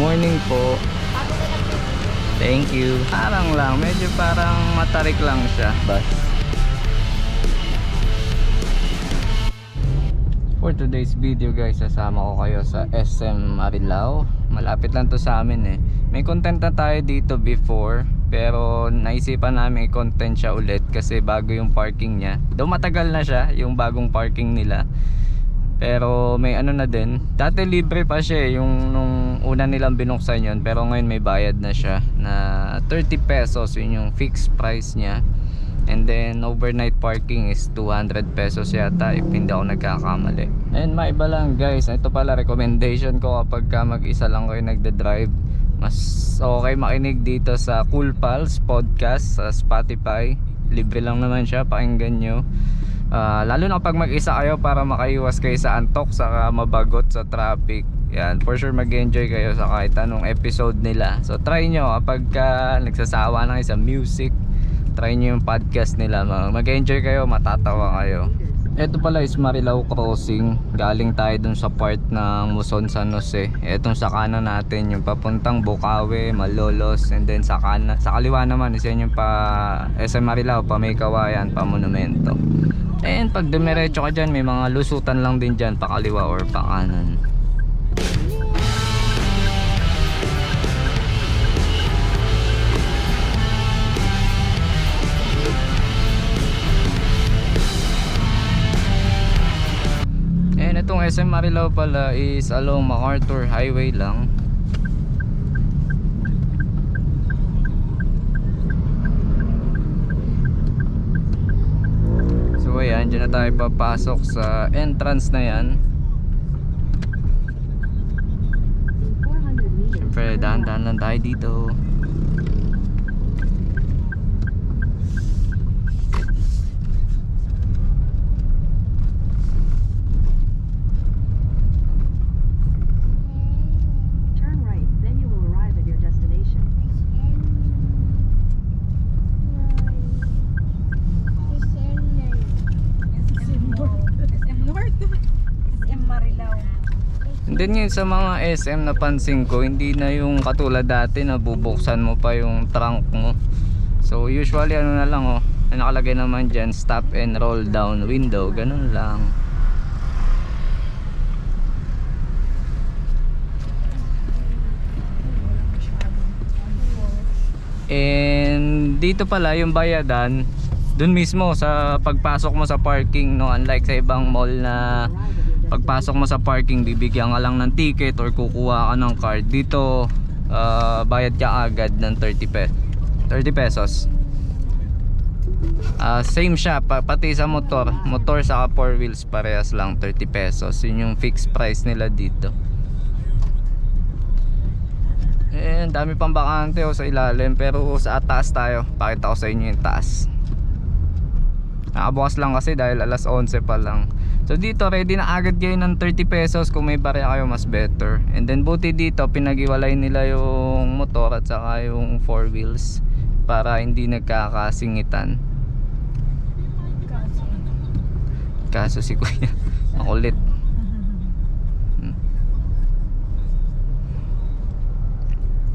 morning po. Thank you. Parang lang, medyo parang matarik lang siya. Bus. For today's video guys, sasama ko kayo sa SM Marilao. Malapit lang to sa amin eh. May content na tayo dito before, pero naisipan namin i-content siya ulit kasi bago yung parking niya. Though matagal na siya, yung bagong parking nila. Pero may ano na din. Dati libre pa siya eh, yung nung una nilang binuksan yun. Pero ngayon may bayad na siya na 30 pesos. Yun yung fixed price niya. And then overnight parking is 200 pesos yata if hindi ako nagkakamali. And maiba lang guys, ito pala recommendation ko kapag ka mag-isa lang kayo nagda-drive. Mas okay makinig dito sa Cool Pals podcast sa Spotify. Libre lang naman siya, pakinggan nyo. Ah, lalo na pag mag-isa kayo para makaiwas kayo sa antok saka mabagot sa traffic. Yan, for sure mag-enjoy kayo sa kahit anong episode nila. So try nyo kapag ka nagsasawa na kayo sa music, try nyo yung podcast nila. Ma- Mag-enjoy kayo, matatawa kayo. Ito pala is Marilao Crossing. Galing tayo dun sa part ng Muson San Jose. Etong sa kanan natin yung papuntang Bukawe, Malolos, and then sa kanan, sa kaliwa naman is yan yung pa SM Marilao, pa May Kawayan, pa Monumento. And pag dumiretso ka dyan, may mga lusutan lang din dyan, pa kaliwa or pa kanan. And itong SM Marilao pala is along MacArthur Highway lang. So ayan, dyan na tayo papasok sa entrance na yan. Siyempre, dahan-dahan lang tayo dito. Turn right, then you will arrive at your destination. SM North. SM Marilao. And then yun sa mga SM napansin ko, hindi na yung katulad dati na bubuksan mo pa yung trunk mo. So usually ano na lang oh, na nakalagay naman dyan, stop and roll down window, ganun lang. And dito pala yung bayadan, dun mismo sa pagpasok mo sa parking no, unlike sa ibang mall na Pagpasok mo sa parking bibigyan ka lang ng ticket or kukuha ka ng card. Dito ah, bayad ka agad ng 30 pe 30 pesos. Ah, same siya pa, pati sa motor motor sa 4 wheels parehas lang 30 pesos. Yun yung fixed price nila dito. Eh dami pang bakante oh, sa ilalim pero sa taas tayo. Pakita ko sa inyo yung taas. Nakabukas lang kasi dahil alas 11 pa lang. So dito ready na agad kayo ng 30 pesos kung may barya kayo mas better. And then buti dito pinag-iwalay nila yung motor at saka yung four wheels para hindi nagkakasingitan. Kaso si kuya makulit. Hmm.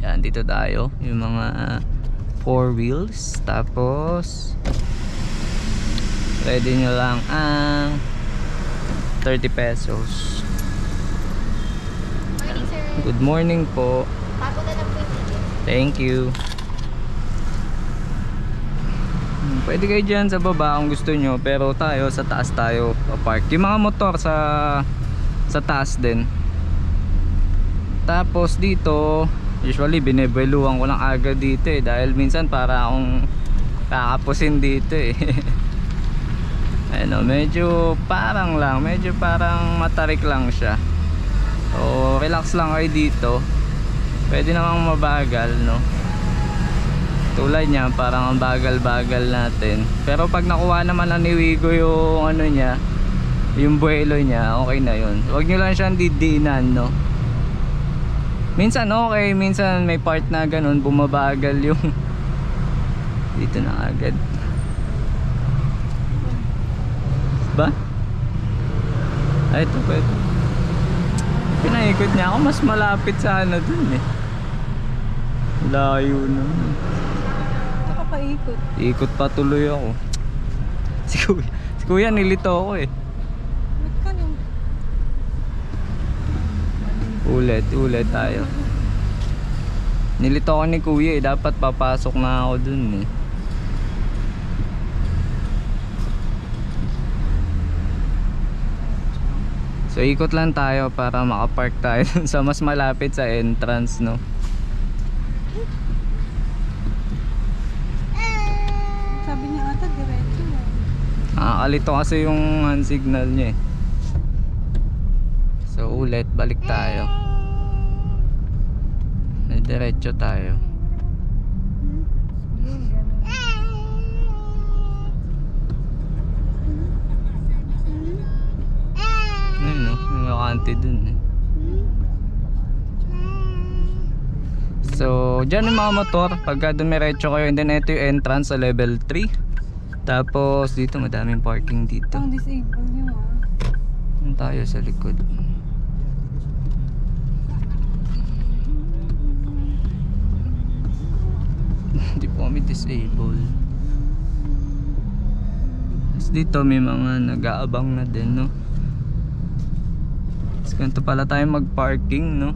Yan dito tayo yung mga four wheels tapos Ready nyo lang ang 30 pesos. Morning, sir. Good morning po. Papunta na po yung ticket. Thank you. Hmm, Pwede kayo dyan sa baba kung gusto nyo pero tayo sa taas tayo park. Yung mga motor sa sa taas din. Tapos dito usually binebeluhan ko lang agad dito eh dahil minsan para akong kakapusin dito eh. ano, medyo parang lang, medyo parang matarik lang siya. So, relax lang kayo dito. Pwede namang mabagal, no? Tulad niya, parang ang bagal-bagal natin. Pero pag nakuha naman na ni Wigo yung ano niya, yung buwelo niya, okay na yun. Huwag nyo lang siyang didiinan, no? Minsan okay, minsan may part na ganun, bumabagal yung dito na agad. Ba? Ay, ito pwede. Pinaikot niya ako, mas malapit sa ano dun eh. Layo na. Nakapaikot. Ikot pa tuloy ako. Si kuya, si kuya nilito ako eh. Ba't ka nung... Ulit, ulit tayo. Nilito ako ni kuya eh. Dapat papasok na ako dun eh. So ikot lang tayo para makapark tayo sa mas malapit sa entrance no. Sabi niya ata, diretso lang. Nakakalito kasi yung hand signal niya eh. So ulit, balik tayo. Diretso tayo. Yun, ganun. May makante dun eh. So, dyan yung mga motor. Pagka dumiretso kayo, and then ito yung entrance sa level 3. Tapos, dito madaming parking dito. Pang disable yung ah. Tayo sa likod. Hindi po kami disabled. Tapos dito may mga nag-aabang na din, no? Ganito pala tayo mag-parking, no?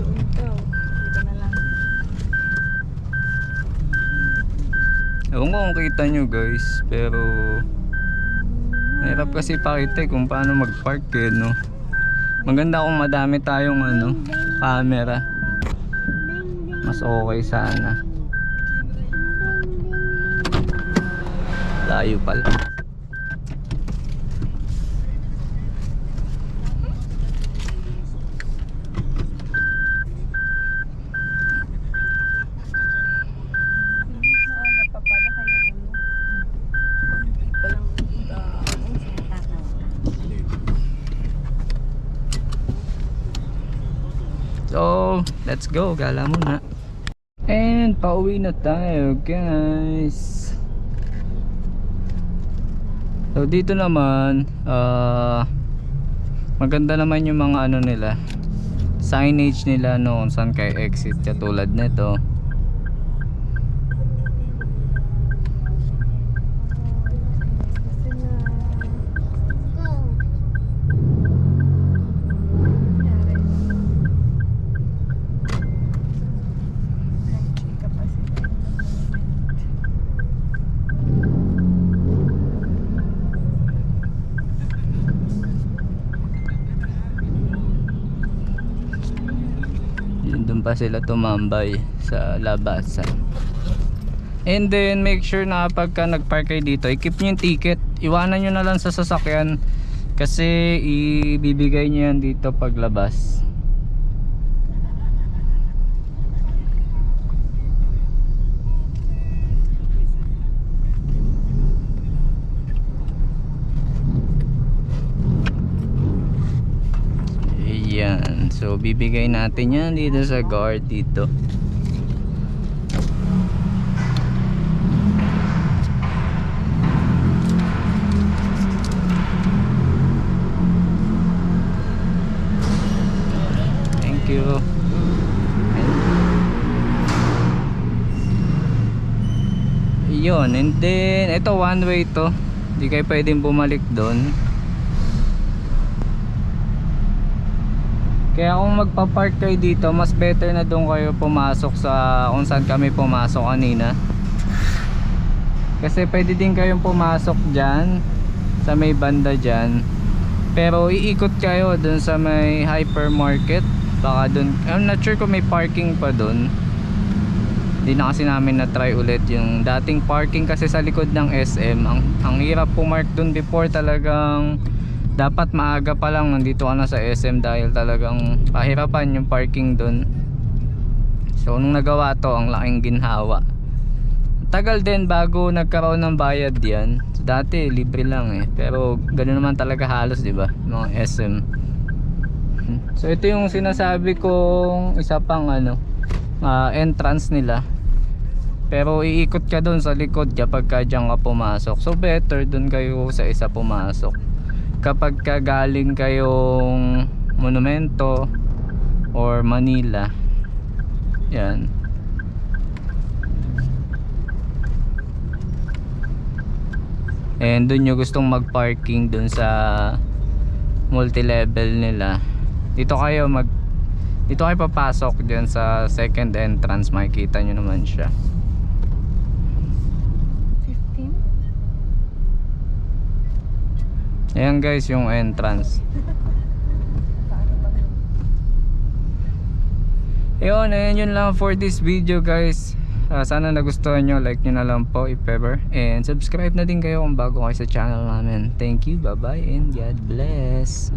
Doon daw. Dito na lang. Ewan ko kung kita nyo guys, pero mahirap kasi pakita eh kung paano mag-park eh, no? Maganda kung madami tayong ano, camera. Mas okay sana. Layo pala. Maaga pa pala kaya ano. Konti pa lang daan. So, let's go. Gala muna. And pauwi na tayo, guys. So, dito naman, ah maganda naman yung mga ano nila. Signage nila no kung saan kayo exit katulad nito. Yun doon pa sila tumambay sa labasan. And then make sure na pagka nagpark kayo dito, i-keep nyo yung ticket. Iwanan nyo na lang sa sasakyan kasi ibibigay nyo yan dito paglabas. Bibigay natin yan dito sa guard dito. Thank you. Yun. And then, ito one way to. Hindi kayo pwedeng bumalik doon. Kaya kung magpa-park kayo dito, mas better na doon kayo pumasok sa kung saan kami pumasok kanina. Kasi pwede din kayong pumasok dyan sa may banda dyan. Pero iikot kayo doon sa may hypermarket. Baka doon, I'm not sure kung may parking pa doon. Hindi na kasi namin na-try ulit yung dating parking kasi sa likod ng SM. Ang, ang hirap pumark doon before talagang dapat maaga pa lang nandito ka na sa SM dahil talagang pahirapan yung parking doon. So nung nagawa to, ang laking ginhawa. Tagal din bago nagkaroon ng bayad yan. So, dati libre lang eh. Pero ganoon naman talaga halos, 'di ba? Mga SM. So ito yung sinasabi kong isa pang ano, ah, entrance nila. Pero iikot ka doon sa likod kapag ka dyan ka pumasok. So better doon kayo sa isa pumasok. Kapag ka galing kayong Monumento or Manila, Yan. And dun nyo gustong mag-parking dun sa multi-level nila. Dito kayo mag dito kayo papasok dyan sa second entrance makikita nyo naman siya ayan guys yung entrance. Yun ayan yun lang for this video guys. Ah, sana nagustuhan nyo like nyo na lang po if ever. And subscribe na din kayo kung bago kayo sa channel namin. Thank you bye bye and God bless